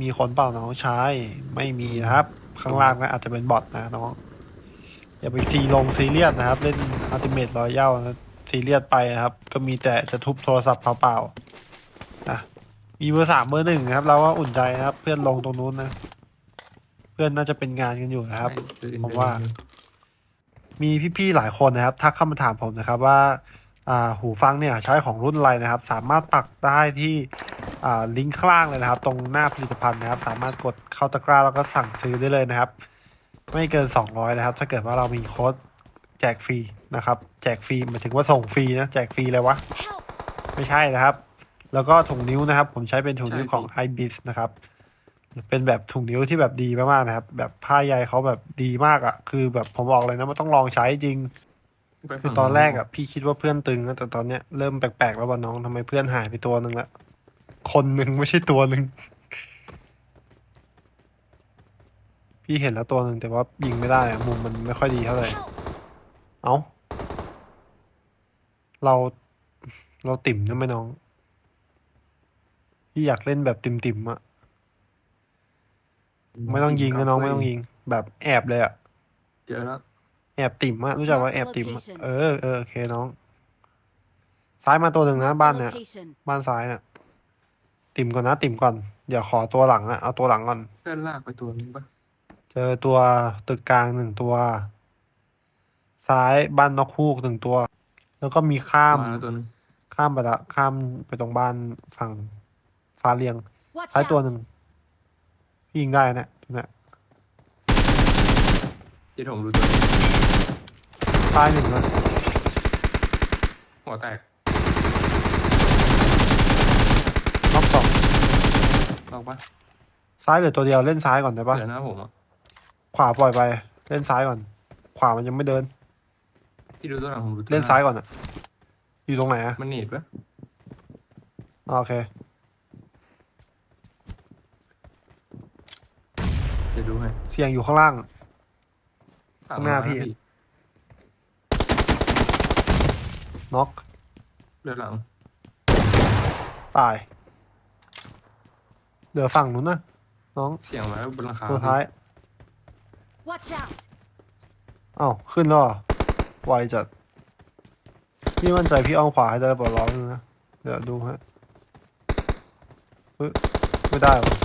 มีคนเปล่าน้องชายไม่มีนะครับ ข้างล่างก็อาจจะเป็นบอทนะน้อง อย่าไปซีลงซีเรียสนะครับ เล่นอัลติเมทรอยัลนะซีเรียสไปนะครับ ก็มีแต่จะทุบโทรศัพท์เปล่าๆนะมีเบอร์สามเบอร์หนึ่งครับ เราว่าอุ่นใจนะครับ เพื่อนลงตรงนู้นนะ เพื่อนน่าจะเป็นงานกันอยู่นะครับผมว่า มีพี่ๆหลายคนนะครับทักเข้ามาถามผมนะครับว่า อ่า หูฟังเนี่ยใช้ของรุ่นอะไรนะครับ สามารถปักได้ที่ ลิงก์ข้างล่างเลยนะครับ ตรงหน้าผลิตภัณฑ์นะครับ สามารถกดเข้าตะกร้าแล้วก็สั่งซื้อได้เลยนะครับ ไม่เกิน 200 นะครับ ถ้าเกิดว่าเรามีโค้ดแจกฟรีนะครับ แจกฟรีหมายถึงว่าส่งฟรีนะ แจกฟรีเลยวะ ไม่ใช่นะครับ แล้วก็ถุงนิ้วนะครับ ผมใช้เป็นถุงนิ้วของ ibis นะครับ เป็นแบบถุงนิ้วที่แบบดีมากๆนะครับ แบบผ้าใยเขาแบบดีมากอะ่ะ คือแบบผมบอกเลยนะมันต้องลองใช้จริงไปคือตอนแรกอะพี่คิดว่าเพื่อนตึงนะแต่ตอนเนี้ยเริ่มแปลกๆแล้วว่าน้องทำไมเพื่อนหายไปตัวหนึ่งละ คนหนึ่งไม่ใช่ตัวหนึ่ง พี่เห็นแล้วตัวหนึ่งแต่ว่ายิงไม่ได้อะมุมมันไม่ค่อยดีเท่าไหร่ เอ้า เรา เราติ่มใช่ไหมน้อง พี่อยากเล่นแบบติ่มๆอะไม่ต้องยิงนะน้องไม่ต้องยิง แบบแอบเลยอะเจอแล้วแอบติ่มอะรู้จักว่าแอบติ่มอะ Location เออเออโอเคน้อง ซ้ายมาตัวหนึ่งนะบ้านเนี่ย Location. บ้านซ้ายเนี่ย ติ่มก่อนนะ ติ่มก่อนอย่าขอตัวหลังอะเอาตัวหลังก่อน เพื่อนลากไปตัวนึงปะเจอตัวตึกกลางหนึ่งตัว ซ้ายบ้านนกฮูกหนึ่งตัว แล้วก็มีข้าม มาแล้วตัวนึงข้ามไปละข้ามไปตรงบ้านฝั่งฟ้าเรียง Watch ซ้ายตัว out. หนึ่งพี่ยิงได้เนี่ยตัวเนี่ยเจ๊ถงดูตัวนึงซ้ายหนึ่งนะหัวแตก น็อกสอง ลอก ปะซ้ายเหลือตัวเดียวเล่นซ้ายก่อนได้ปะเดี๋ยวนะผมอะขวาปล่อยไป เล่นซ้ายก่อน ขวามันยังไม่เดิน ที่ดูตัวหลังผมดูตัวเล่นหซ้ายก่อนอะอยู่ตรงไหนอะมันหนีบปะอ่าโอเค เดี๋ยวดูให้เสียงอยู่ข้างล่างฝั่ข้างหน้าพี่ะน็อกเรือหลัง ตาย เหลือฝั่งนู้นนะน้องเสียงมาแล้วบนหลังคาตัวท้าย Watch out. เอ้าขึ้นแล้วเหรอไวจัดพี่มั่นใจพี่อ้อมขวาให้ได้ปลดล็อกนึงนะเดี๋ยวดูฮะเฮ้ยไม่ได้วะ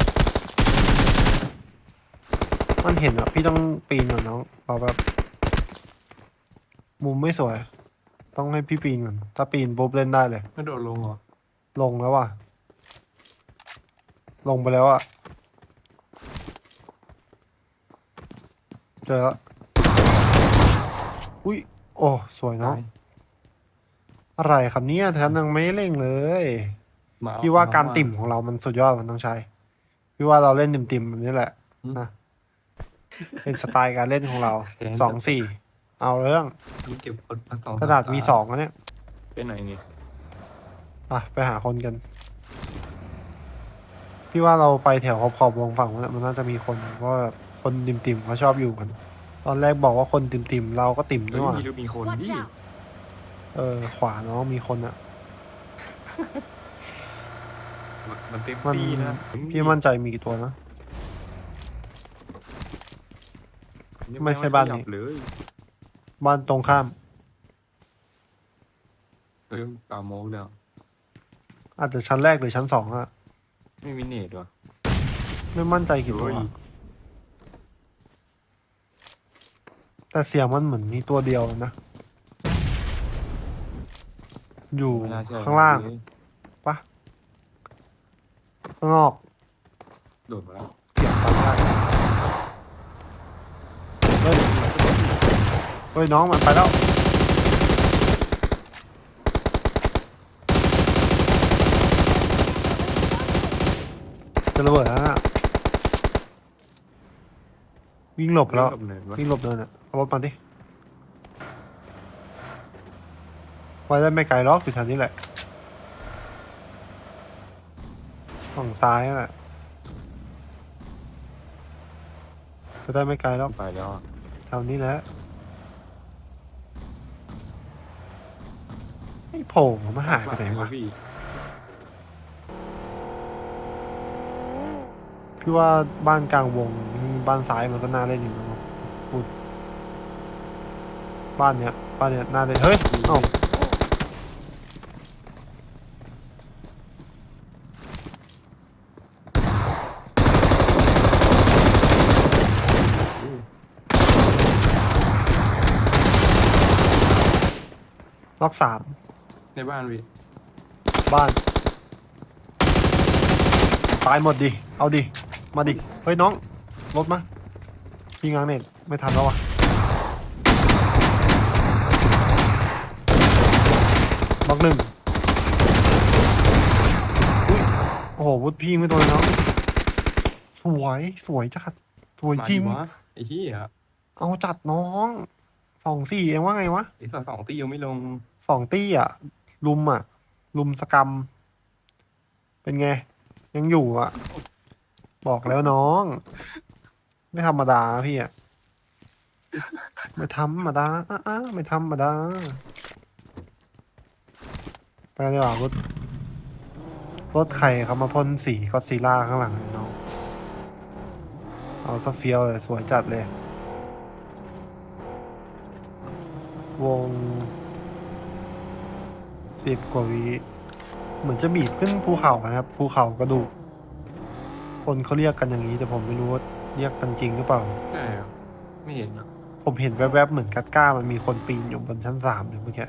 มันเห็นอะพี่ต้องปีนก่อนน้องรอแบบมุมไม่สวย ต้องให้พี่ปีนก่อนถ้าปีนปุ๊บเล่นได้เลย ไม่โดดลงเหรอ ลงแล้วว่ะ ลงไปแล้วอะเจอแล้วอุ้ย โอ้ สวยเนาะตายอะไรครับเนี่ยแทนยังไม่เร่งเลยหมาพี่ว่าการหมติ่มของเรามันสุดยอดมันต้องใช้ พี่ว่าเราเล่นติ่มๆแบบนี้แหละอืมนะเป็นสไตล์การเล่นของเราสองสี่เอาเรื่องมันเก็บคนมาสองกระดาษมีสองอันเนี้ยเป็นไหนนี่อะไปหาคนกัน พี่ว่าเราไปแถวขอบขอบวงฝั่งนั้นนะมันน่าจะมีคนเพราะว่าแบบคนติ่มติ่มๆเขาชอบอยู่กัน ตอนแรกบอกว่าคนติ่มติ่มๆเราก็ติ่มเฮ้ด้วยยว่ะมีดูมีคน Watch นี่ out. เออ ขวาน้องมีคนอะ มันเต็มมันที่นะพี่มั่นใจมีกี่ตัวนะ ไม่ใช่บ้านนี้เลยบ้านตรงข้ามเฮ้ยป่าโมกเดียวอาจจะชั้นแรกหรือชั้นสองอะ ไม่มีเนตว่ะไม่มั่นใจกี่ตัวเฮ้ยอะแต่เสียงมันเหมือนมีตัวเดียวนะ อยู่ไม่น่เชื่อข้างล่างเลยปะข้างนอกโดดมาแล้วเสียงฟังได้เฮ้ยเฮ้ยน้องมันไปแล้ว จะระเบิดแล้วน่ะวิ่งหลบไปแล้วกับเนินวะวิ่งหลบเดินอะเอารถมาดิไว้ได้ไม่ไกลล็อกอยู่แถวนี้แหละฝั่งซ้ายนั่นแหละจะได้ไม่ไกลล็อกไปแล้วอะแถวนี้แหละไม่โผล่มาหายไปไหนวะ พี่ พี่ว่าบ้านกลางวงบ้านซ้ายมันก็น่าเล่นอยู่นะพูดบ้านเนี้ยบ้านเนี้ยน่าเล่นเฮ้ยเอ้าอู้ล็อกสามในบ้านพี่บ้าน ตายหมดดิ เอาดิ มาดิ เฮ้ยน้อง รถมาพี่ง้างเน็ตไม่ทันแล้ววะล็อกหนึ่งอุ๊ยโอ้โหวุฒพี่ไม่โดนเลยน้องสวยสวยจัดสวยมาจริดิงวะไอ้เหี้ยเอาจัดน้องสองสี่เองว่าไงวะไอ้สัตว์สองตียังไม่ลงสองตี้อะ ลุมอะ ลุมสกรรม เป็นไง ยังอยู่อะ บอกแล้วน้อง ไม่ธรรมดาพี่อะไม่ธรรมดาอะๆไม่ธรรมดาไปกันดีกว่ารถรถใครเขามาพ่นสีก็ซีล่าข้างหลังเลยน้องเอาซเฟียวเลยสวยจัดเลย วงสิบกว่าวิเหมือนจะบีบขึ้นภูเขานะครับภูเขากระดูก คนเขาเรียกกันอย่างนี้แต่ผมไม่รู้ว่าเรียกกันจริงหรือเปล่า ใช่เหรอไม่เห็นอะผมเห็นแวบๆเหมือนกัดก้ามันมีคนปีนอยู่บนชั้นสามอยู่เมื่อกี้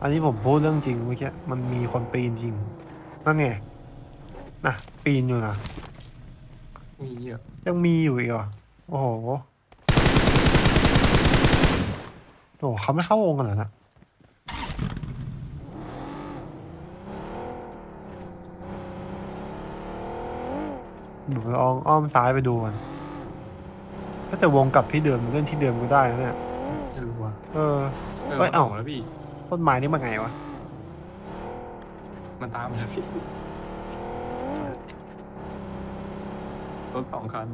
อันนี้ผมพูดเรื่องจริงเมื่อกี้มันมีคนปีนจริง นั่นไงนะปีนอยู่นะมีเยอะยังมีอยู่อีกเหรอโอ้โหโอ้โหเขาไม่เข้าวงกันเหรอนะ หนูลองอ้อมซ้ายไปดูกันก็แต่วงกลับที่เดิมเล่นที่เดิมก็ได้นะเนี่ย เออว่ะเออ เออเอ้ยมันเอ้าออกแล้วพี่ ต้นไม้นี่มาไงวะ มันตามมาแล้วพี่รถสองคัน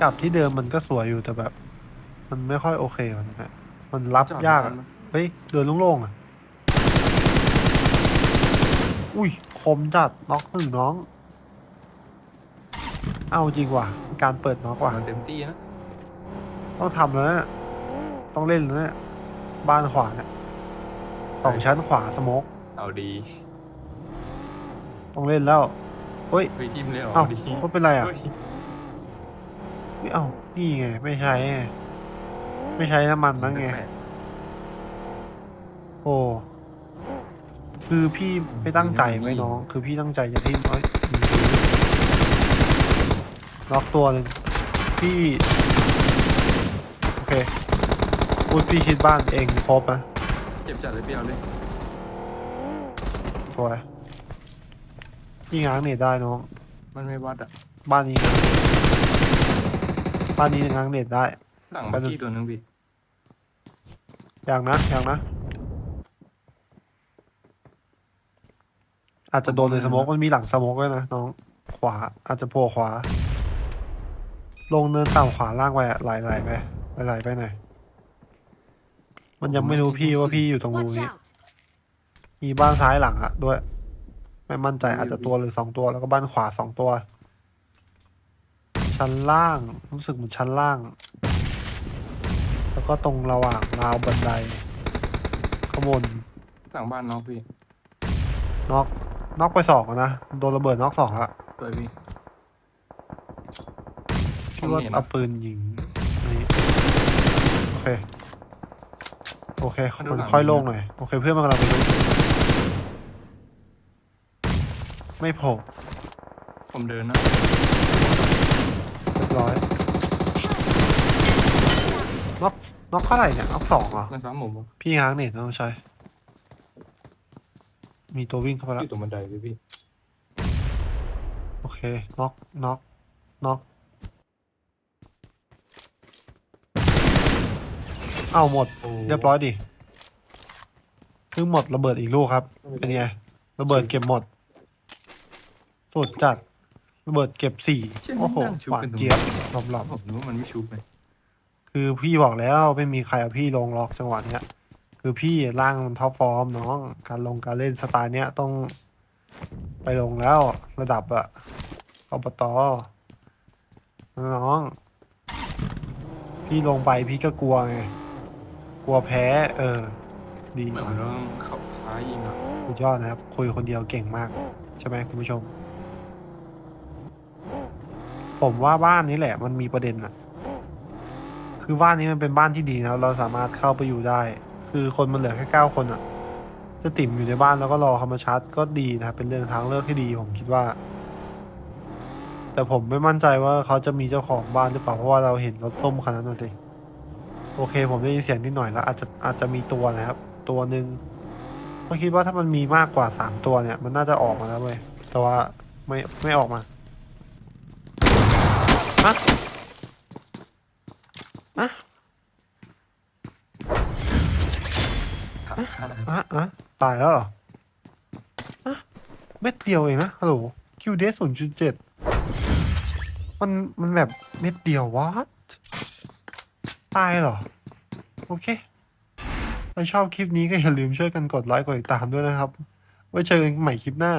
กลับที่เดิมมันก็สวยอยู่แต่แบบ มันไม่ค่อยโอเคมันนะมันรับจอดยากในอะบ้นมั้เฮ้ยเดินโล่งๆอะ อุ้ย คมจัดน็อกหนึ่งน้อง เอาจริงว่ะ การเปิดน็อกว่ะ มันเต็มที่นะ ต้องทำแล้วเนี่ยต้องเล่นแล้วเนี่ยบ้านขวาเนี่ยสองชั้นขวาสโมกเอาดีต้องเล่นแล้วเฮ้ย ไปทีมเลยเหรอเอ้าดีรถเป็นไรอะ เฮ้ยไม่เอ้านี่ไง ไม่ใช้ไงไม่ใช้น้ำมันนั่นไง แปลกโอ้ คือพี่ไม่ตั้งใจไว้น้อง คือพี่ตั้งใจจะที่เอ้ยมีปืนล็อกตัวหนึ่งพี่โอเคพูดพี่ชิดบ้านเองครบนะๆเจ็บจัดเลยพี่เอาเลยสวยพี่ง้างเน็ตได้น้อง มันไม่วัดอะบ้านนี้ง้างบ้านนี้ง้างเน็ตได้หลังเมื่อกี้ตัวนึงพี่อย่างนะอย่างนะ อาจจะโดนในสโมกมันมีหลังสโมกด้วยนะน้องขวา อาจจะโผล่ขวา ลงเนินต่ำขวาล่างไปอะไหลๆไปไหลๆไปหน่อยมันยังไม่รู้พี่ว่าพี่อยู่ตรงรู Watch นี้ out! มีบ้านซ้ายหลังอะด้วย ไม่มั่นใจอาจจะตัวหรือสองตัวแล้วก็บ้านขวาสองตัว ชั้นล่างรู้สึกเหมือนชั้นล่าง แล้วก็ตรงระหว่างราวบันไดข้างบนหลังบ้านน้องพี่น็อก น็อกไปสองอะนะ โดนระเบิดน็อกสองละตัวพี่พี่ว่าผมเห็นเอาปืนยิงอันนี้โอเค โอเคมาดูมันหลังค่อยโล่งหน่อย โอเคเพื่อนมันกำลังไปดูไม่โผล่ผมเดินนะเรียบร้อยน็อกน็อกเท่าไหร่เนี่ยน็อกสองเหรอ มันซ้ำผมปะพี่ง้างเน็ตน้องชาย มีตัววิ่งเข้าไปอแล้วยู่ตรงบันไดพี่พี่โอเคน็อกน็อกน็อกเอาหมดโอ้เรียบร้อยดิเพิ่งหมดระเบิดอีกลูกครับ เป็นไงระเบิดเก็บหมดสุดจัด ระเบิดเก็บสี่โอ้โหหวานเจี๊ยบหลอมหลอมผมนึกว่ามันไม่ชุบเลยคือพี่บอกแล้วไม่มีใครเอาพี่ลงล็อกจังหวะเนี้ย คือพี่ร่างมันท็อปฟอร์มน้อง การลงการเล่นสไตล์เนี้ยต้องไปลงแล้วระดับอะอบตน้องๆพี่ลงไปพี่ก็กลัวไง กลัวแพ้ เออ ดีเหมือนมันต้องเขาซ้ายยิงอะสุดยอดนะครับ คุยคนเดียวเก่งมาก ใช่ไหมคุณผู้ชม ผมว่าบ้านนี้แหละ มันมีประเด็นอะคือบ้านนี้มันเป็นบ้านที่ดีนะเราสามารถเข้าไปอยู่ได้ คือคนมันเหลือแค่เก้าคนอะจะติ่มอยู่ในบ้านแล้วก็รอเขามาชาร์จก็ดีนะครับเป็นเรื่องทางเลือกที่ดีผมคิดว่า แต่ผมไม่มั่นใจว่าเขาจะมีเจ้าของบ้านหรือเปล่าเพราะว่าเราเห็นรถส้มคันนั้นน่ะดิโอเค ผมได้ยินเสียงนิดหน่อยแล้วอาจจะอาจจะมีตัวนะครับ ตัวหนึ่งก็คิดว่าถ้ามันมีมากกว่าสามตัวเนี่ย มันน่าจะออกมาแล้วเว้ยแต่ว่าไม่ไม่ออกมาอะอะ อะอะตายแล้วเหรออะเม็ดเดียวเองนะฮัลโหลคิวเดศูนย์จุดเจ็ดมันมันแบบเม็ดเดียววะตายเหรอ โอเคถ้าชอบคลิปนี้ก็อย่าลืมช่วยกันกดไลค์กดติดตามด้วยนะครับ ไว้เจอกันใหม่คลิปหน้า